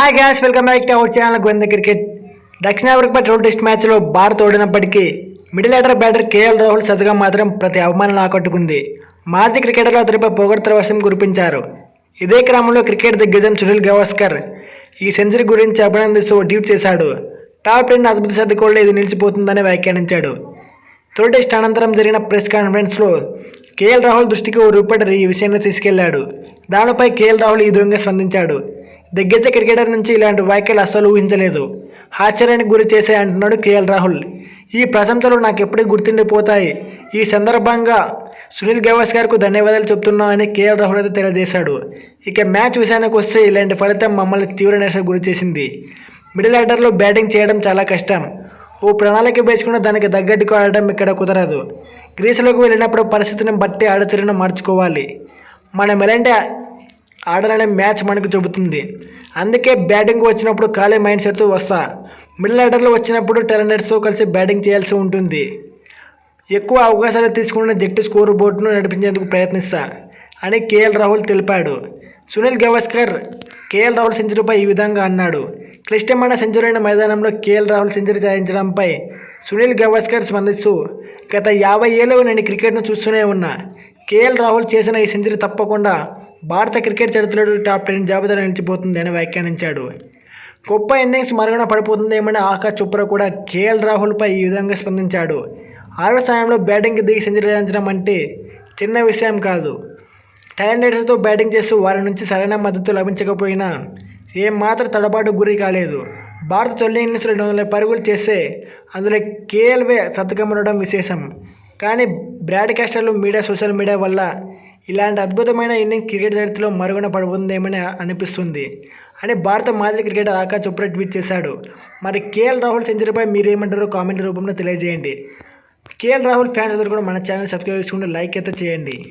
Hi guys welcome back to our channel Govinda cricket దక్షిణాఫ్రికాపై ట్రోల్ test మ్యాచ్లో Bharat ఓడినప్పటికీ middle order batter KL Rahul సతగా మాత్రం ప్రతి అవమానాన్ని ఆకట్టుకుంది మాజీ క్రికెటర్లు అతడిపై పొగడ్తల వర్షం కురిపించారు. ఇదే క్రమంలో క్రికెట్ దిగ్గజం సునీల్ గవాస్కర్ ఈ సెంచరీ గురించి అభినందిస్తూ ఓ ట్వీట్ చేశాడు. టాప్ టెన్ అద్భుత సర్దుకోళ్ళు ఇది నిలిచిపోతుందని వ్యాఖ్యానించాడు. తొలి టెస్ట్ అనంతరం జరిగిన ప్రెస్ కాన్ఫరెన్స్లో కేఎల్ రాహుల్ దృష్టికి ఓ రిపోర్టర్ ఈ విషయాన్ని తీసుకెళ్ళాడు. దానిపై కేఎల్ రాహుల్ ఈ విధంగా స్పందించాడు. దిగ్గజ క్రికెటర్ నుంచి ఇలాంటి వ్యాఖ్యలు అస్సలు ఊహించలేదు. ఆశ్చర్యానికి గురి చేసే అంటున్నాడు కేఎల్ రాహుల్. ఈ ప్రశంసలు నాకు ఎప్పటికీ గుర్తుండిపోతాయి. ఈ సందర్భంగా సునీల్ గవాస్కర్కు ధన్యవాదాలు చెప్తున్నామని కేఎల్ రాహుల్ అయితే తెలియజేశాడు. ఇక మ్యాచ్ విషయానికి వస్తే ఇలాంటి ఫలితం మమ్మల్ని తీవ్ర నిరసన గురి చేసింది. మిడిల్ ఆర్డర్లో బ్యాటింగ్ చేయడం చాలా కష్టం. ఓ ప్రణాళిక వేసుకున్న దానికి తగ్గట్టుకు ఆడటం ఇక్కడ కుదరదు. గ్రీసులోకి వెళ్ళినప్పుడు పరిస్థితిని బట్టి ఆడతీరును మార్చుకోవాలి. మనం ఎలాంటి ఆడాలనే మ్యాచ్ మనకు చెబుతుంది అందుకే బ్యాటింగ్ వచ్చినప్పుడు ఖాళీ మైండ్ సెట్తో వస్తా. మిడిల్ ఆర్డర్లో వచ్చినప్పుడు టాలెంటర్స్తో కలిసి బ్యాటింగ్ చేయాల్సి ఉంటుంది. ఎక్కువ అవకాశాలు తీసుకున్న జట్టు స్కోర్ బోర్డును నడిపించేందుకు ప్రయత్నిస్తా అని కేఎల్ రాహుల్ తెలిపాడు. సునీల్ గవాస్కర్ కేఎల్ రాహుల్ సెంచరీపై ఈ విధంగా అన్నాడు. క్లిష్టమైన సెంచరీ అయిన మైదానంలో కేఎల్ రాహుల్ సెంచరీ సాధించడంపై సునీల్ గవాస్కర్ స్పందిస్తూ గత యాభై ఏళ్ళుగా నేను క్రికెట్ను చూస్తూనే ఉన్నా. కేఎల్ రాహుల్ చేసిన ఈ సెంచరీ తప్పకుండా భారత క్రికెట్ చరిత్రలో టాప్ టెన్ జాబితాలో నిలిచిపోతుంది అని వ్యాఖ్యానించాడు. గొప్ప ఇన్నింగ్స్ మరుగున పడిపోతుందేమని ఆకాష్ చోప్రా కూడా కేఎల్ రాహుల్పై ఈ విధంగా స్పందించాడు. ఆరో స్థానంలో బ్యాటింగ్కి దిగి సెంచరీ సాధించడం అంటే చిన్న విషయం కాదు. టాలెంటర్స్తో బ్యాటింగ్ చేస్తూ వారి నుంచి సరైన మద్దతు లభించకపోయినా ఏమాత్రం తడబాటు గురి కాలేదు. భారత తొలి ఇన్నింగ్స్ రెండు వందల పరుగులు చేస్తే అందులో కేఎల్వే శతకం ఉండడం విశేషం. కానీ బ్రాడ్కాస్టర్లు మీడియా సోషల్ మీడియా వల్ల ఇలాంటి అద్భుతమైన ఇన్నింగ్స్ క్రికెట్ చరిత్రలో మరుగున పడుతుందేమని అనిపిస్తుంది. అని భారత మాజీ క్రికెటర్ ఆకాష్ చోప్రా ట్వీట్ చేశాడు. మరి కేఎల్ రాహుల్ సెంచరీపై మీరేమంటారో కామెంట్ రూపంలో తెలియజేయండి. కేఎల్ రాహుల్ ఫ్యాన్స్ అందరూ కూడా మన ఛానల్ సబ్స్క్రైబ్ చేసుకుంటే లైక్ అయితే చేయండి.